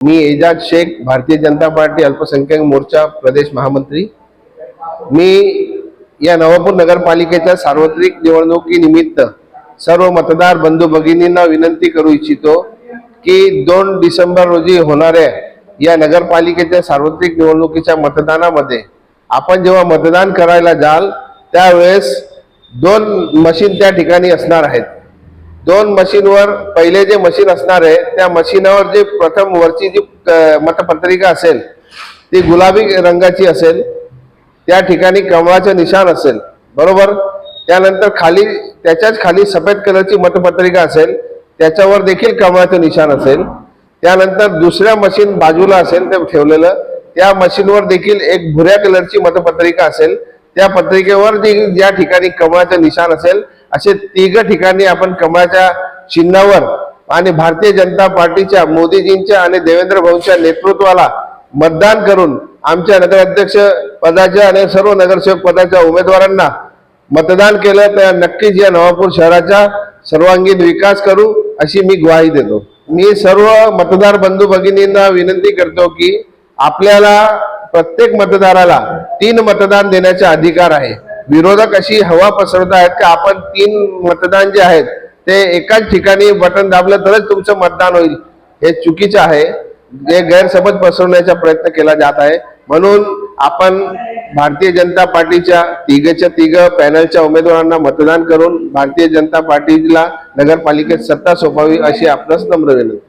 मी Ejaz Shaikh Bharatiya Janata party अल्पसंख्याक मोर्चा प्रदेश महामंत्री. मी या नवापूर नगरपालिकेच्या सार्वत्रिक निवडणुकीनिमित्त सर्व मतदार बंधू भगिनींना विनंती करू इच्छितो की दोन डिसेंबर रोजी होणाऱ्या या नगरपालिकेच्या सार्वत्रिक निवडणुकीच्या मतदानामध्ये आपण जेव्हा मतदान करायला जाल त्यावेळेस दोन मशीन त्या ठिकाणी असणार आहेत. दोन मशीनवर पहिले जे मशीन असणार आहे त्या मशीनवर जे प्रथम वरची जी मतपत्रिका असेल ती गुलाबी रंगाची असेल त्या ठिकाणी कमळाचं निशाण असेल बरोबर? त्यानंतर खाली त्याच्याच खाली सफेद कलरची मतपत्रिका असेल त्याच्यावर देखील कमळाचं निशाण असेल. त्यानंतर दुसऱ्या मशीन बाजूला असेल ते ठेवलेलं त्या मशीनवर देखील एक भुऱ्या कलरची मतपत्रिका असेल त्या पत्रिकेवर जी ज्या ठिकाणी कमळाचं निशाण असेल असे तिघ ठिकाणी आपण कमळाच्या चिन्हावर आणि भारतीय जनता पार्टीच्या मोदीजींच्या आणि देवेंद्र भाऊंच्या नेतृत्वाला मतदान करून आमच्या नगराध्यक्ष पदाच्या आणि सर्व नगरसेवक पदाच्या उमेदवारांना मतदान केलं तर नक्कीच या नवापूर शहराचा सर्वांगीण विकास करू अशी मी ग्वाही देतो. मी सर्व मतदार बंधू भगिनींना विनंती करतो की आपल्याला प्रत्येक मतदाराला तीन मतदान देण्याचा अधिकार आहे. विरोधक अशी हवा पसरवत आहेत की आपण तीन मतदान जे आहेत ते एकाच ठिकाणी बटन दाबलं तरच तुमचं मतदान होईल. हे चुकीचं आहे. जे गैरसमज पसरवण्याचा प्रयत्न केला जात आहे. म्हणून आपण भारतीय जनता पार्टीच्या तिघच्या तिघ पॅनलच्या उमेदवारांना मतदान करून भारतीय जनता पार्टीला नगरपालिकेत सत्ता सोपावी अशी आपणास नम्र विनंती.